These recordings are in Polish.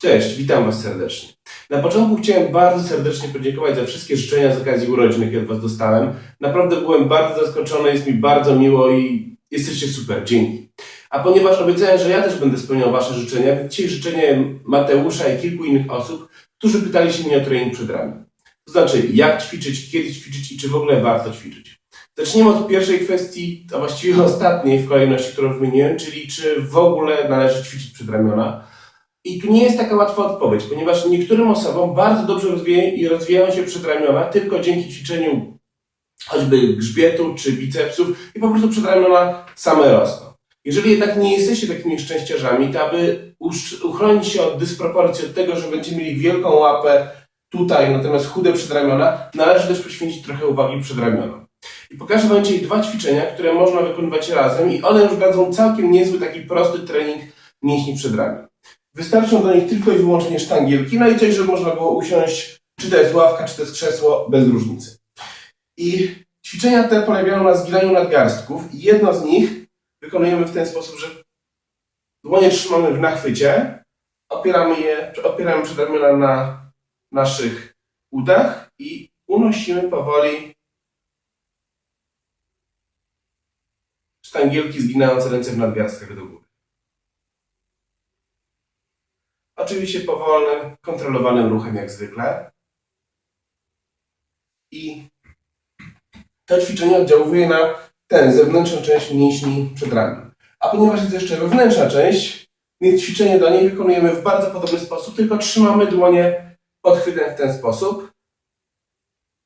Cześć, witam Was serdecznie. Na początku chciałem bardzo serdecznie podziękować za wszystkie życzenia z okazji urodzin, jakie od Was dostałem. Naprawdę byłem bardzo zaskoczony, jest mi bardzo miło i jesteście super, dzięki. A ponieważ obiecałem, że ja też będę spełniał Wasze życzenia, więc dzisiaj życzenie Mateusza i kilku innych osób, którzy pytali się mnie o trening przed rami. To znaczy, jak ćwiczyć, kiedy ćwiczyć i czy w ogóle warto ćwiczyć. Zaczniemy od pierwszej kwestii, a właściwie ostatniej w kolejności, którą wymieniłem, czyli czy w ogóle należy ćwiczyć przedramiona. I tu nie jest taka łatwa odpowiedź, ponieważ niektórym osobom bardzo dobrze rozwijają, i rozwijają się przedramiona tylko dzięki ćwiczeniu choćby grzbietu czy bicepsów i po prostu przedramiona same rosną. Jeżeli jednak nie jesteście takimi szczęściarzami, to aby uchronić się od dysproporcji, od tego, że będziecie mieli wielką łapę tutaj, natomiast chude przedramiona, należy też poświęcić trochę uwagi przedramionom. I pokażę Wam dzisiaj dwa ćwiczenia, które można wykonywać razem i one już dadzą całkiem niezły, taki prosty trening mięśni przedramion. Wystarczą do nich tylko i wyłącznie sztangielki, no i coś, żeby można było usiąść, czy to jest ławka, czy to jest krzesło, bez różnicy. I ćwiczenia te polegają na zginaniu nadgarstków i jedno z nich wykonujemy w ten sposób, że dłonie trzymamy w nachwycie, opieramy je, opieramy przedramiona na naszych udach i unosimy powoli sztangielki zginające ręce w nadgarstkach do góry. Oczywiście powolnym, kontrolowanym ruchem jak zwykle. I to ćwiczenie oddziałuje na tę zewnętrzną część mięśni przedramion. A ponieważ jest jeszcze wewnętrzna część, więc ćwiczenie do niej wykonujemy w bardzo podobny sposób, tylko trzymamy dłonie pod chwytem w ten sposób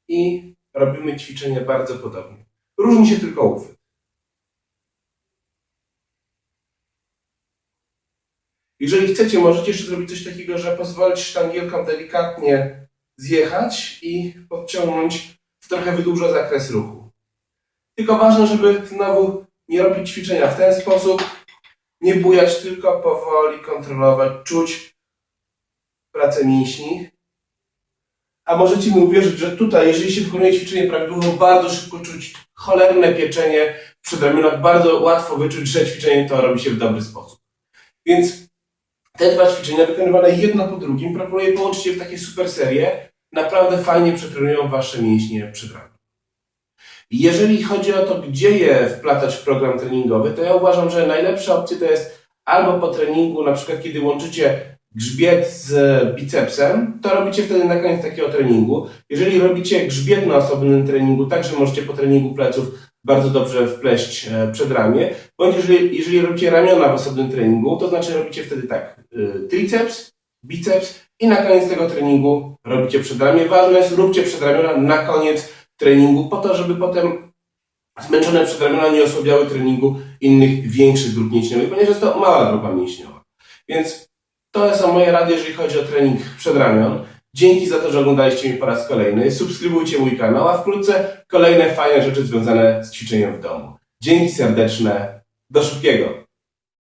i robimy ćwiczenie bardzo podobnie. Różni się tylko uchwyt. Jeżeli chcecie, możecie jeszcze zrobić coś takiego, że pozwolić sztangielkom delikatnie zjechać i podciągnąć w trochę wydłuża zakres ruchu. Tylko ważne, żeby znowu nie robić ćwiczenia w ten sposób, nie bujać, tylko powoli kontrolować, czuć pracę mięśni. A możecie mi uwierzyć, że tutaj, jeżeli się wykonuje ćwiczenie prawidłowo, bardzo szybko czuć cholerne pieczenie w przedramionach. Bardzo łatwo wyczuć, że ćwiczenie to robi się w dobry sposób. Więc te dwa ćwiczenia wykonywane jedno po drugim proponuję połączyć je w takie super serie. Naprawdę fajnie przetrenują Wasze mięśnie przedramion. I Jeżeli chodzi o to, gdzie je wplatać w program treningowy, to ja uważam, że najlepsza opcja to jest albo po treningu, na przykład kiedy łączycie grzbiet z bicepsem, to robicie wtedy na koniec takiego treningu. Jeżeli robicie grzbiet na osobnym treningu, także możecie po treningu pleców bardzo dobrze wpleść e, przedramię. Bądź jeżeli, jeżeli robicie ramiona w osobnym treningu, to znaczy robicie wtedy tak, y, triceps, biceps i na koniec tego treningu robicie przedramię. Ważne jest, róbcie przedramiona na koniec treningu, po to, żeby potem zmęczone przedramiona nie osłabiały treningu innych większych grup mięśniowych, ponieważ jest to mała grupa mięśniowa. Więc to są moje rady, jeżeli chodzi o trening przedramion. Dzięki za to, że oglądaliście mnie po raz kolejny. Subskrybujcie mój kanał, a wkrótce kolejne fajne rzeczy związane z ćwiczeniem w domu. Dzięki serdeczne. Do szybkiego.